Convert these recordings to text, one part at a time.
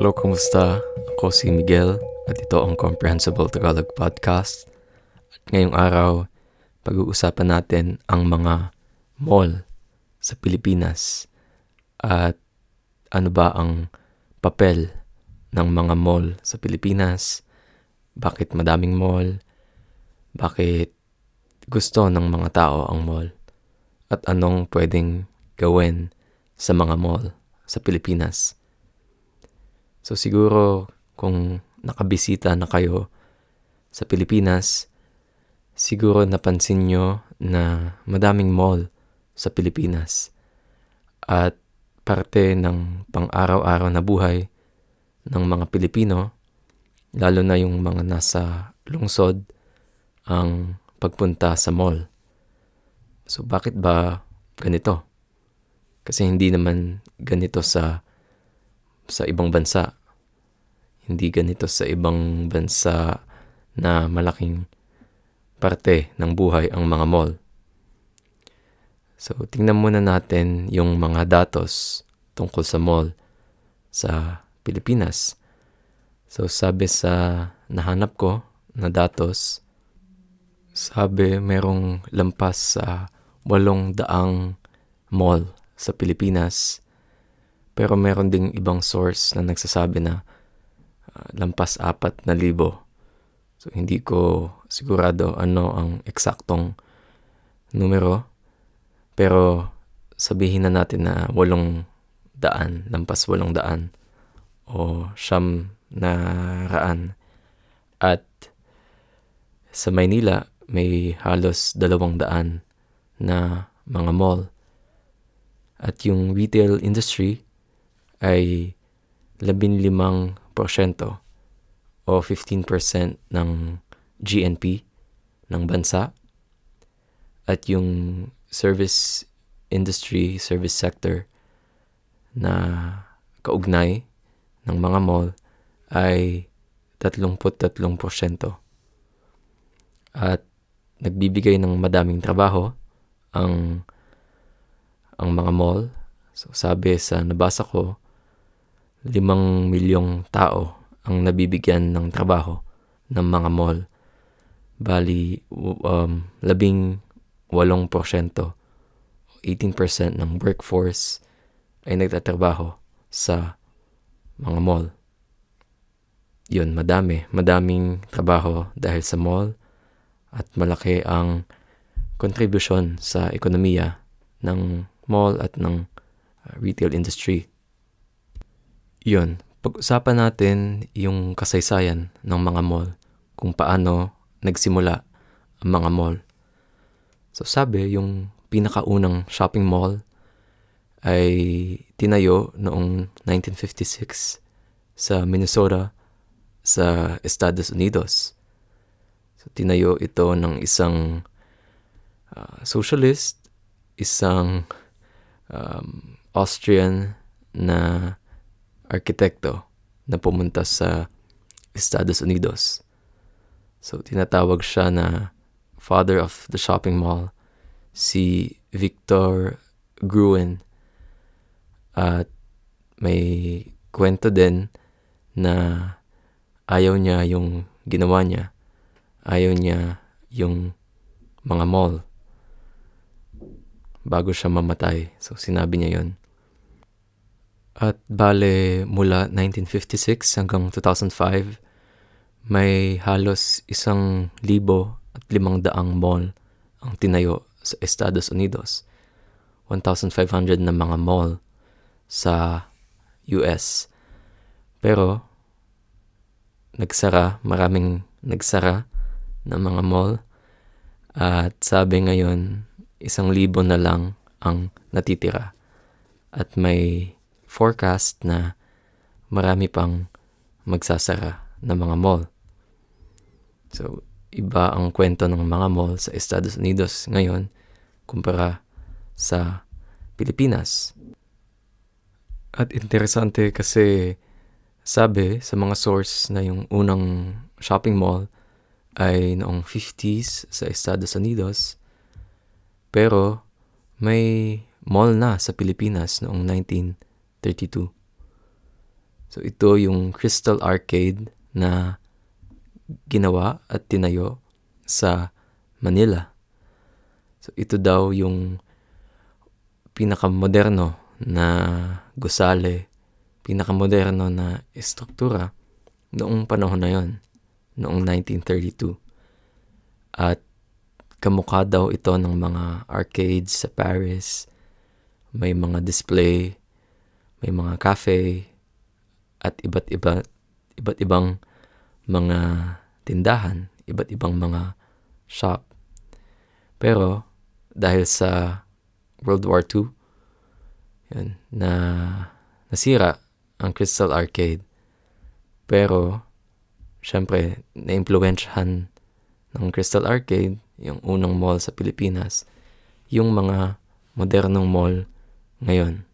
Hello, kumusta? Ako si Miguel at ito ang Comprehensible Tagalog Podcast. At ngayong araw, pag-uusapan natin ang mga mall sa Pilipinas at ano ba ang papel ng mga mall sa Pilipinas, bakit madaming mall, bakit gusto ng mga tao ang mall, at anong pwedeng gawin sa mga mall sa Pilipinas. So siguro kung nakabisita na kayo sa Pilipinas, siguro napansin nyo na madaming mall sa Pilipinas. At parte ng pang-araw-araw na buhay ng mga Pilipino, lalo na yung mga nasa lungsod, ang pagpunta sa mall. So bakit ba ganito? Kasi hindi naman ganito sa sa ibang bansa. Hindi ganito sa ibang bansa na malaking parte ng buhay ang mga mall. So, tingnan muna natin yung mga datos tungkol sa mall sa Pilipinas. So, sabi sa nahanap ko na datos, sabi merong lampas sa walong daang mall sa Pilipinas pero meron ding ibang source na nagsasabi na uh, lampas apat na libo. So hindi ko sigurado ano ang eksaktong numero. Pero sabihin na natin na walong daan, lampas walong daan o siyam na raan. At sa Maynila, may halos dalawang daan na mga mall. At yung retail industry, ay 15% o 15% ng GNP ng bansa at yung service industry, service sector na kaugnay ng mga mall ay 33%. At nagbibigay ng madaming trabaho ang ang mga mall. So sabi sa nabasa ko, limang milyong tao ang nabibigyan ng trabaho ng mga mall. Bali, um, labing walong porsyento, 18% ng workforce ay nagtatrabaho sa mga mall. Yun, madami. Madaming trabaho dahil sa mall at malaki ang kontribusyon sa ekonomiya ng mall at ng uh, retail industry. Yun, pag-usapan natin yung kasaysayan ng mga mall, kung paano nagsimula ang mga mall. So sabi, yung pinakaunang shopping mall ay tinayo noong 1956 sa Minnesota sa Estados Unidos. So tinayo ito ng isang uh, socialist, isang um, Austrian na arkitekto na pumunta sa Estados Unidos. So, tinatawag siya na father of the shopping mall, si Victor Gruen. At may kwento din na ayaw niya yung ginawa niya. Ayaw niya yung mga mall bago siya mamatay. So, sinabi niya yon at bale mula 1956 hanggang 2005, may halos isang libo at limang daang mall ang tinayo sa Estados Unidos. 1,500 na mga mall sa US. Pero, nagsara, maraming nagsara na mga mall. At sabi ngayon, isang libo na lang ang natitira. At may forecast na marami pang magsasara ng mga mall. So, iba ang kwento ng mga mall sa Estados Unidos ngayon kumpara sa Pilipinas. At interesante kasi sabi sa mga source na yung unang shopping mall ay noong 50s sa Estados Unidos. Pero may mall na sa Pilipinas noong 19 32. So ito yung Crystal Arcade na ginawa at tinayo sa Manila. So ito daw yung pinakamoderno na gusale, pinakamoderno na estruktura noong panahon na yon, noong 1932. At kamukha daw ito ng mga arcades sa Paris, may mga display, may mga cafe, at iba't iba iba't ibang mga tindahan, iba't ibang mga shop. Pero dahil sa World War II, yun, na nasira ang Crystal Arcade. Pero syempre na-impluwensyahan ng Crystal Arcade, yung unang mall sa Pilipinas, yung mga modernong mall ngayon.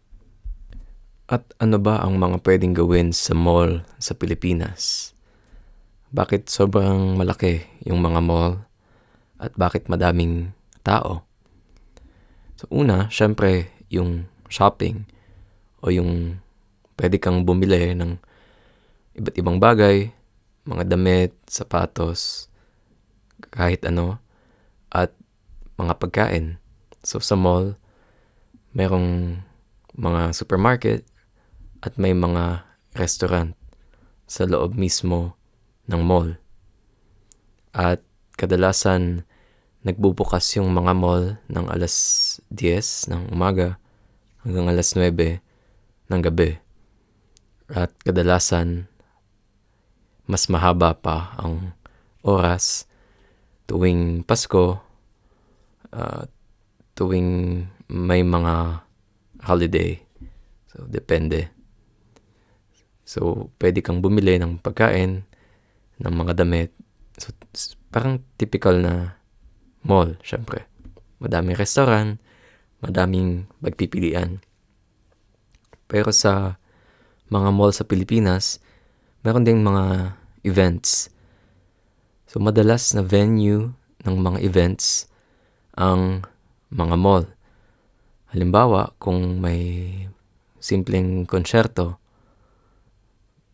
At ano ba ang mga pwedeng gawin sa mall sa Pilipinas? Bakit sobrang malaki yung mga mall? At bakit madaming tao? So una, syempre, yung shopping o yung pwede kang bumili ng iba't ibang bagay, mga damit, sapatos, kahit ano, at mga pagkain. So sa mall, merong mga supermarket, at may mga restaurant sa loob mismo ng mall. At kadalasan nagbubukas yung mga mall ng alas 10 ng umaga hanggang alas 9 ng gabi. At kadalasan mas mahaba pa ang oras tuwing Pasko, uh, tuwing may mga holiday. So, depende. So, pwede kang bumili ng pagkain, ng mga damit. So, parang typical na mall, syempre. Madaming restaurant, madaming magpipilian. Pero sa mga mall sa Pilipinas, meron ding mga events. So, madalas na venue ng mga events ang mga mall. Halimbawa, kung may simpleng konsyerto,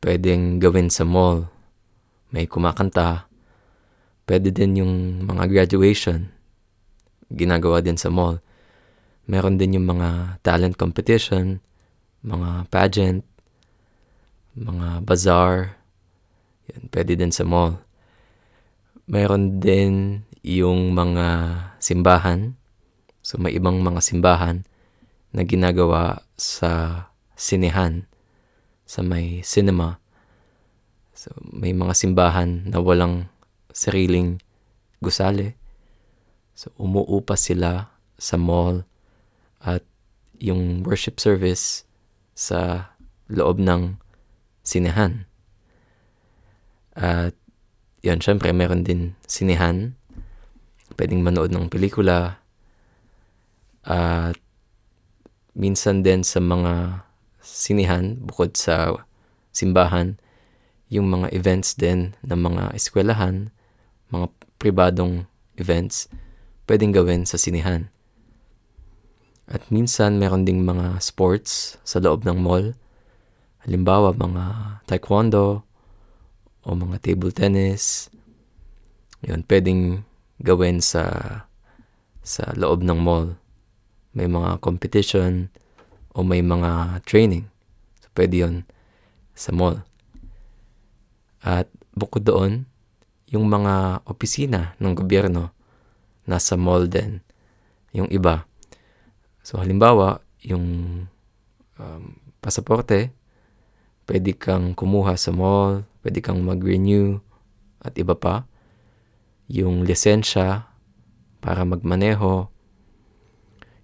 pwedeng gawin sa mall. May kumakanta. Pwede din yung mga graduation. Ginagawa din sa mall. Meron din yung mga talent competition, mga pageant, mga bazaar. Yan, pwede din sa mall. Meron din yung mga simbahan. So may ibang mga simbahan na ginagawa sa sinehan sa may cinema. So, may mga simbahan na walang sariling gusali. So, umuupa sila sa mall at yung worship service sa loob ng sinehan. At yan, syempre, meron din sinehan. Pwedeng manood ng pelikula. At minsan din sa mga sinihan, bukod sa simbahan, yung mga events din ng mga eskwelahan, mga pribadong events, pwedeng gawin sa sinihan. At minsan meron ding mga sports sa loob ng mall. Halimbawa, mga taekwondo o mga table tennis. Yun, pwedeng gawin sa sa loob ng mall. May mga competition, o may mga training. So, pwede yun sa mall. At bukod doon, yung mga opisina ng gobyerno nasa mall din. Yung iba. So, halimbawa, yung um, pasaporte, pwede kang kumuha sa mall, pwede kang mag-renew, at iba pa. Yung lisensya para magmaneho,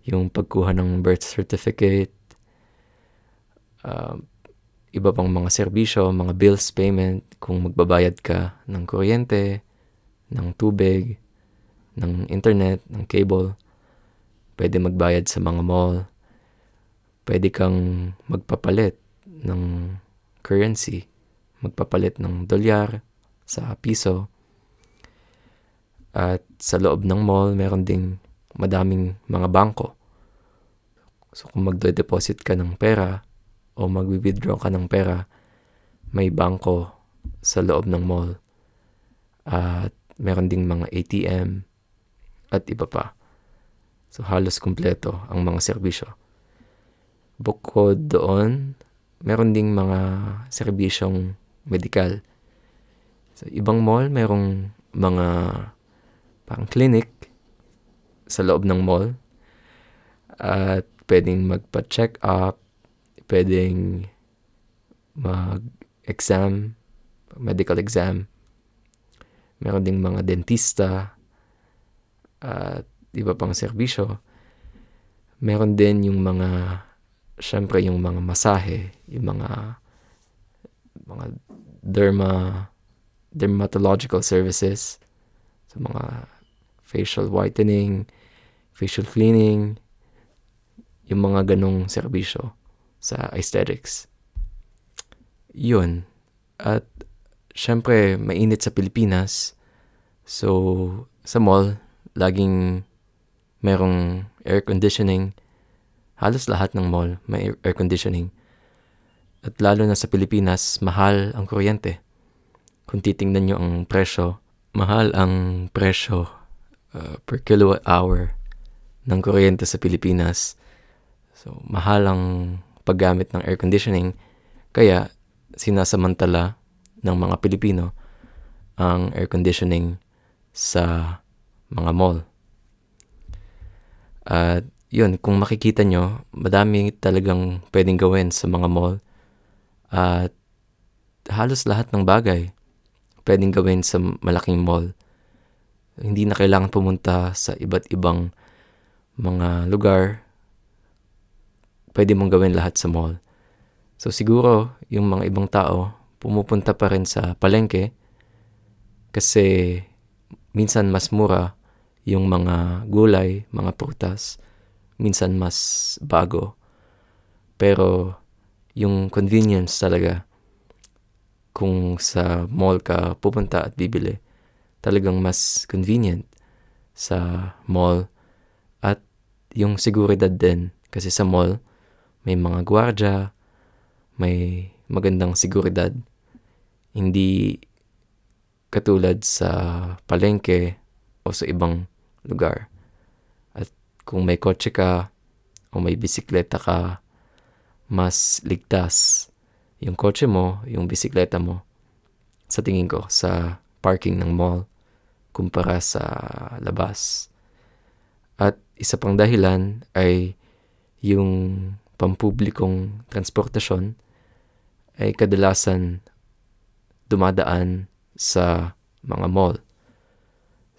yung pagkuha ng birth certificate, uh, iba pang mga serbisyo, mga bills payment, kung magbabayad ka ng kuryente, ng tubig, ng internet, ng cable, pwede magbayad sa mga mall, pwede kang magpapalit ng currency, magpapalit ng dolyar sa piso. At sa loob ng mall, meron ding madaming mga bangko. So kung magde-deposit ka ng pera, o mag-withdraw ka ng pera, may bangko sa loob ng mall. At meron ding mga ATM at iba pa. So halos kumpleto ang mga serbisyo. Bukod doon, meron ding mga serbisyong medikal. Sa ibang mall, merong mga parang clinic sa loob ng mall. At pwedeng magpa-check up, pwedeng mag-exam, medical exam. Meron ding mga dentista at iba pang serbisyo. Meron din yung mga, syempre yung mga masahe, yung mga, mga derma, dermatological services, so mga facial whitening, facial cleaning, yung mga ganong serbisyo sa aesthetics. Yun. At syempre, mainit sa Pilipinas. So, sa mall, laging merong air conditioning. Halos lahat ng mall may air conditioning. At lalo na sa Pilipinas, mahal ang kuryente. Kung titingnan nyo ang presyo, mahal ang presyo uh, per kilowatt hour ng kuryente sa Pilipinas. So, mahal ang paggamit ng air conditioning. Kaya, sinasamantala ng mga Pilipino ang air conditioning sa mga mall. At yun, kung makikita nyo, madami talagang pwedeng gawin sa mga mall. At halos lahat ng bagay pwedeng gawin sa malaking mall. Hindi na kailangan pumunta sa iba't ibang mga lugar. Pwede mong gawin lahat sa mall. So siguro, yung mga ibang tao, pumupunta pa rin sa palengke kasi minsan mas mura yung mga gulay, mga prutas, minsan mas bago. Pero yung convenience talaga, kung sa mall ka pupunta at bibili, talagang mas convenient sa mall. At yung seguridad din, kasi sa mall, may mga gwardya, may magandang seguridad. Hindi katulad sa palengke o sa ibang lugar. At kung may kotse ka o may bisikleta ka, mas ligtas yung kotse mo, yung bisikleta mo, sa tingin ko, sa parking ng mall kumpara sa labas. At isa pang dahilan ay yung pampublikong transportasyon ay kadalasan dumadaan sa mga mall.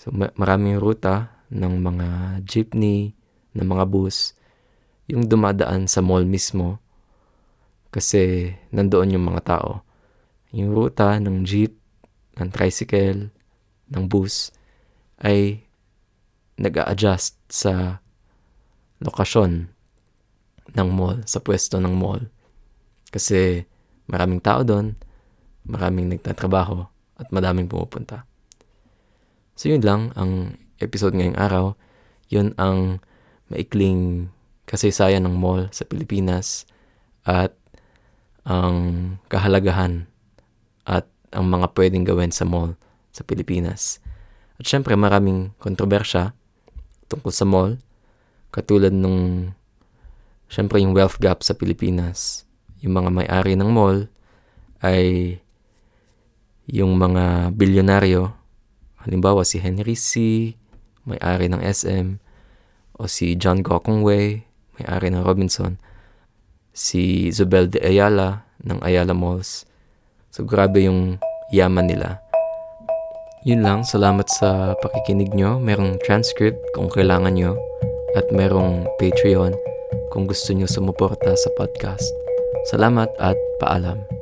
So maraming ruta ng mga jeepney, ng mga bus, yung dumadaan sa mall mismo kasi nandoon yung mga tao. Yung ruta ng jeep, ng tricycle, ng bus ay nag adjust sa lokasyon ng mall, sa pwesto ng mall. Kasi maraming tao doon, maraming nagtatrabaho, at madaming pumupunta. So yun lang ang episode ngayong araw. Yun ang maikling kasaysayan ng mall sa Pilipinas at ang kahalagahan at ang mga pwedeng gawin sa mall sa Pilipinas. At syempre maraming kontrobersya tungkol sa mall katulad nung syempre yung wealth gap sa Pilipinas. Yung mga may-ari ng mall ay yung mga bilyonaryo Halimbawa si Henry C., may-ari ng SM, o si John Gokongwei, may-ari ng Robinson, si Zubel de Ayala ng Ayala Malls. So grabe yung yaman nila. Yun lang, salamat sa pakikinig nyo. Merong transcript kung kailangan nyo at merong Patreon kung gusto nyo sumuporta sa podcast. Salamat at paalam.